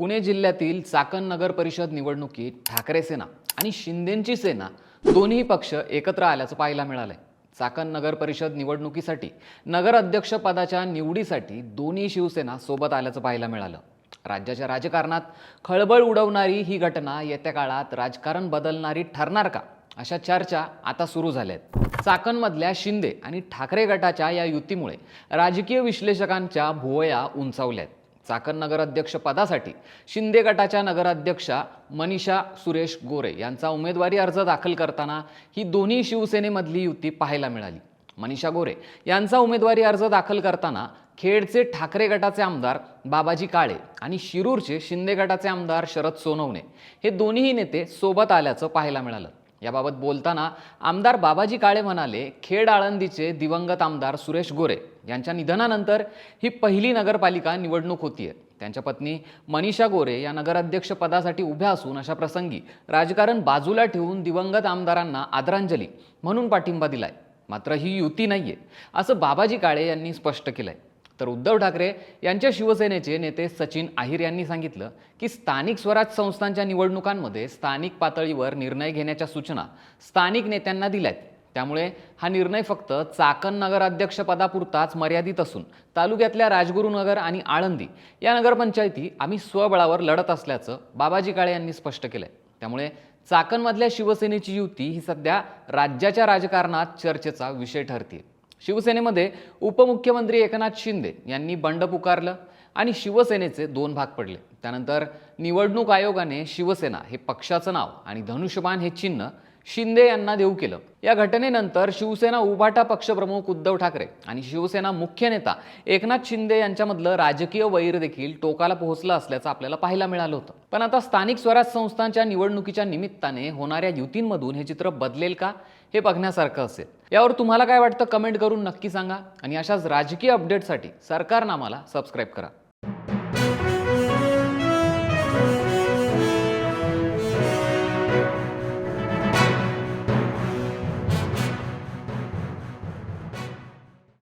पुणे जिल्ह्यातील चाकण नगर परिषद निवडणुकीत ठाकरे सेना आणि शिंदेंची सेना दोन्ही पक्ष एकत्र आल्याचं पाहायला मिळालंय. चाकण नगर परिषद निवडणुकीसाठी नगर अध्यक्षपदाच्या निवडीसाठी दोन्ही शिवसेना सोबत आल्याचं पाहायला मिळालं. राज्याच्या राजकारणात खळबळ उडवणारी ही घटना येत्या काळात राजकारण बदलणारी ठरणार का? अशा चर्चा आता सुरू झाल्या आहेत चाकणमधल्या शिंदे आणि ठाकरे गटाच्या या युतीमुळे राजकीय विश्लेषकांच्या भुवया उंचावल्या आहेत चाकण नगराध्यक्षपदासाठी शिंदे गटाच्या नगराध्यक्षा मनीषा सुरेश गोरे यांचा उमेदवारी अर्ज दाखल करताना ही दोन्ही शिवसेनेमधली युती पाहायला मिळाली. मनीषा गोरे यांचा उमेदवारी अर्ज दाखल करताना खेडचे ठाकरे गटाचे आमदार बाबाजी काळे आणि शिरूरचे शिंदे गटाचे आमदार शरद सोनवणे हे दोन्ही नेते सोबत आल्याचं पाहायला मिळालं. याबाबत बोलताना आमदार बाबाजी काळे म्हणाले खेड आळंदीचे दिवंगत आमदार सुरेश गोरे यांच्या निधनानंतर ही पहिली नगरपालिका निवडणूक होतीये. त्यांच्या पत्नी मनीषा गोरे या नगराध्यक्ष पदासाठी उभ्या असून अशा प्रसंगी राजकारण बाजूला ठेवून दिवंगत आमदारांना आदरांजली म्हणून पाठिंबा दिलाय. मात्र ही युती नाहीये असं बाबाजी काळे यांनी स्पष्ट केलंय. तर उद्धव ठाकरे यांच्या शिवसेनेचे नेते सचिन आहिर यांनी सांगितलं की स्थानिक स्वराज संस्थांच्या निवडणुकांमध्ये स्थानिक पातळीवर निर्णय घेण्याच्या सूचना स्थानिक नेत्यांना दिल्या आहेत त्यामुळे हा निर्णय फक्त चाकण नगराध्यक्षपदापुरताच मर्यादित असून तालुक्यातल्या राजगुरुनगर आणि आळंदी या नगरपंचायती आम्ही स्वबळावर लढत असल्याचं बाबाजी काळे यांनी स्पष्ट केलंय. त्यामुळे चाकणमधल्या शिवसेनेची युती ही सध्या राज्याच्या राजकारणात चर्चेचा विषय ठरते शिवसेनेमध्ये उपमुख्यमंत्री एकनाथ शिंदे यांनी बंड पुकारलं आणि शिवसेनेचे दोन भाग पडले. त्यानंतर निवडणूक आयोगाने शिवसेना हे पक्षाचं नाव आणि धनुष्यबाण हे चिन्ह शिंदे यांना देऊ केलं. या घटनेनंतर शिवसेना उभाटा पक्षप्रमुख उद्धव ठाकरे आणि शिवसेना मुख्य नेता एकनाथ शिंदे यांच्यामधलं राजकीय वैर देखील टोकाला पोहोचलं असल्याचं आपल्याला पाहायला मिळालं होतं. पण आता स्थानिक स्वराज संस्थांच्या निवडणुकीच्या निमित्ताने होणाऱ्या युतींमधून हे चित्र बदलेल का हे बघण्यासारखं असेल. यावर तुम्हाला काय वाटतं कमेंट करून नक्की सांगा आणि अशाच राजकीय अपडेटसाठी सरकारनामाला सबस्क्राईब करा.